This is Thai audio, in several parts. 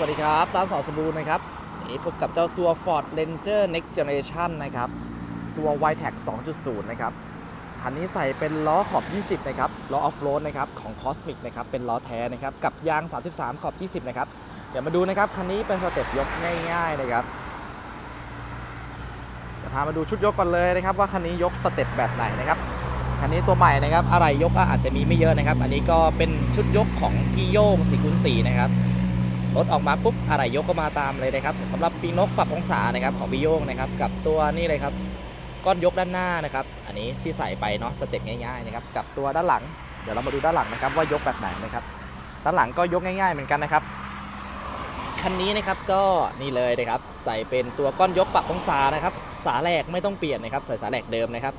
วัสดีครับร้านสอสบูรณ์นะครับนี่พบกับเจ้าตัว Ford Ranger Next Generation นะครับ ตัว y t e c 2.0 นะครับ คันนี้ใส่เป็นล้อขอบ 20 นะครับ ล้อออฟโรดนะครับ ของ Cosmic นะครับ เป็นล้อแท้นะครับ กับยาง 33 ขอบ 20 นะครับ เดี๋ยวมาดูนะครับ คันนี้เป็นสเต็ปยกง่ายๆนะครับ เดี๋ยวพามาดูชุดยกก่อนเลยนะครับ ว่าคันนี้ยกสเต็ปแบบไหนนะครับ คันนี้ตัวใหม่นะครับ อะไรยกก็อาจจะมีไม่เยอะนะครับ อันนี้ก็เป็นชุดยกของพี่โย่ง4คูณ4นะครับ รถออกมาปุ๊บอะไรยกก็มาตามเลยนะครับสำหรับปีนกปรับองศานะครับของพี่โย่งนะครับกับตัวนี่เลยครับก้อนยกด้านหน้านะครับ อันนี้ที่ใส่ไปเนาะสเต็ปง่ายๆนะครับกับตัวด้านหลัง เดี๋ยวเรามาดูด้านหลังนะครับว่ายกแบบไหนนะครับ ด้านหลังก็ยกง่ายๆเหมือนกันนะครับคันนี้นะครับก็นี่เลยนะครับใส่เป็นตัวก้อนยกปรับองศานะครับ สาแหลกไม่ต้องเปลี่ยนนะครับ ใส่สาแหลกเดิมนะครับ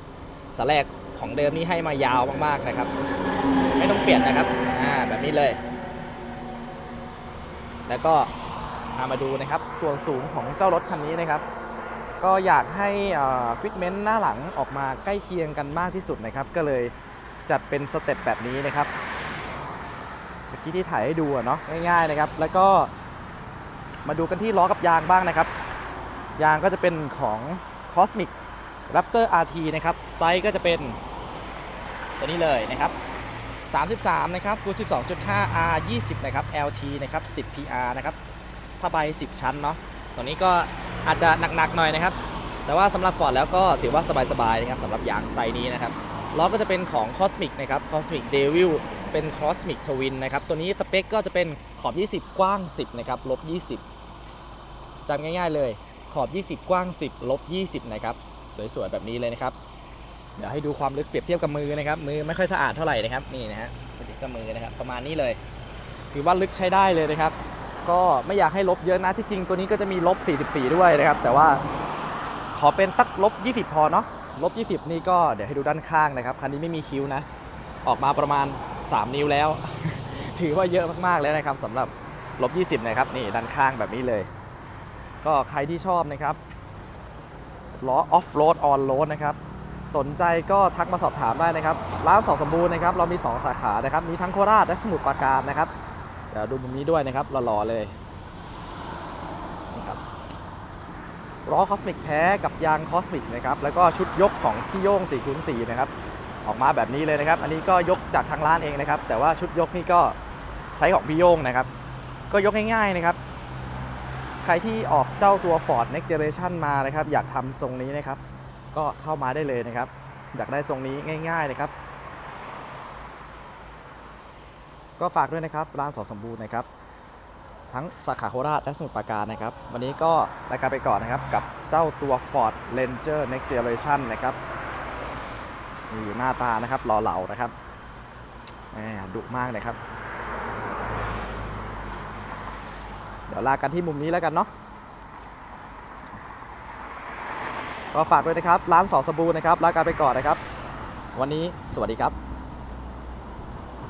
สาแหลกของเดิมนี่ให้มายาวมากๆนะครับ ไม่ต้องเปลี่ยนนะครับอ่าแบบนี้เลย แล้วก็ามาดูนะครับส่วนสูงของเจ้ารถคันนี้นะครับ ก็อยากให้ฟิตเมนต์หน้าหลังออกมาใกล้เคียงกันมากที่สุดนะครับ ก็เลยจัดเป็นสเต็ปแบบนี้นะครับเมื่อกี้ที่ถ่ายให้ดูเนาะง่ายๆนะครับ แล้วก็มาดูกันที่ล้อกับยางบ้างนะครับ ยางก็จะเป็นของ Cosmic Raptor RT นะครับ ไซส์ก็จะเป็นตัวนี้เลยนะครับ 33 นะครับคูณ12.5 R 20 นะครับ LT นะครับ 10 PR นะครับผ้าใบ 10 ชั้นเนาะตัวนี้ก็อาจจะหนักๆหน่อยนะครับ แต่ว่าสำหรับ Ford แล้วก็ถือว่าสบายๆนะครับสำหรับยางไซนี้นะครับล้อก็จะเป็นของ Cosmic นะครับ Cosmic Devil เป็น Cosmic Twin นะครับ ตัวนี้สเปคก็จะเป็นขอบ 20 กว้าง 10 นะครับ ลบ 20จำง่ายๆเลย ขอบ 20 กว้าง 10 ลบ 20 นะครับ สวยๆ แบบนี้เลยนะครับ เดี๋ยวให้ดูความลึกเปรียบเทียบกับมือนะครับ มือไม่ค่อยสะอาดเท่าไหร่นะครับนี่นะฮะเปรียบเทียบกับมือนะครับ ประมาณนี้เลย ถือว่าลึกใช้ได้เลยนะครับ ก็ไม่อยากให้ลบเยอะนะที่จริงตัวนี้ก็จะมีลบ 44 ด้วยนะครับ แต่ว่าขอเป็นสักลบ 20 พอเนาะลบ 20 นี่ก็เดี๋ยวให้ดูด้านข้างนะครับคันนี้ไม่มีคิ้วนะ ออกมาประมาณ 3 นิ้วแล้ว ถือว่าเยอะมากๆแล้วนะครับสำหรับลบ 20 นะครับนี่ด้านข้างแบบนี้เลย ก็ใครที่ชอบนะครับล้อออฟโรดออนโรดนะครับ สนใจก็ทักมาสอบถามได้นะครับ ร้านสอสมบูรณ์นะครับ เรามี 2 สาขานะครับ มีทั้งโคราชและสมุทรปราการนะครับ เดี๋ยวดูมุมนี้ด้วยนะครับ หล่อๆเลยนี่ครับล้อคอสมิกแท้กับยางคอสมิกนะครับ แล้วก็ชุดยกของพี่โย่ง4คูณ4นะครับ ออกมาแบบนี้เลยนะครับ อันนี้ก็ยกจากทางร้านเองนะครับ แต่ว่าชุดยกนี่ก็ใช้ของพี่โย่งนะครับ ก็ยกง่ายๆนะครับ ใครที่ออกเจ้าตัว Ford Next Generation มานะครับ อยากทำทรงนี้นะครับ ก็เข้ามาได้เลยนะครับ อยากได้ทรงนี้ง่ายๆนะครับ ก็ฝากด้วยนะครับร้านสอสมบูรณ์นะครับ ทั้งสาขาโคราชและสมุทรปราการนะครับ วันนี้ก็รายการไปก่อนนะครับ กับเจ้าตัว Ford Ranger Next Generation นะครับนี่หน้าตานะครับหล่อเหลานะครับแหมดุมากเลยครับ เดี๋ยวลากันที่มุมนี้แล้วกันเนาะ ก็ฝากด้วยนะครับร้านสอสบูนะครับลากันไปก่อนนะครับ วันนี้สวัสดีครับ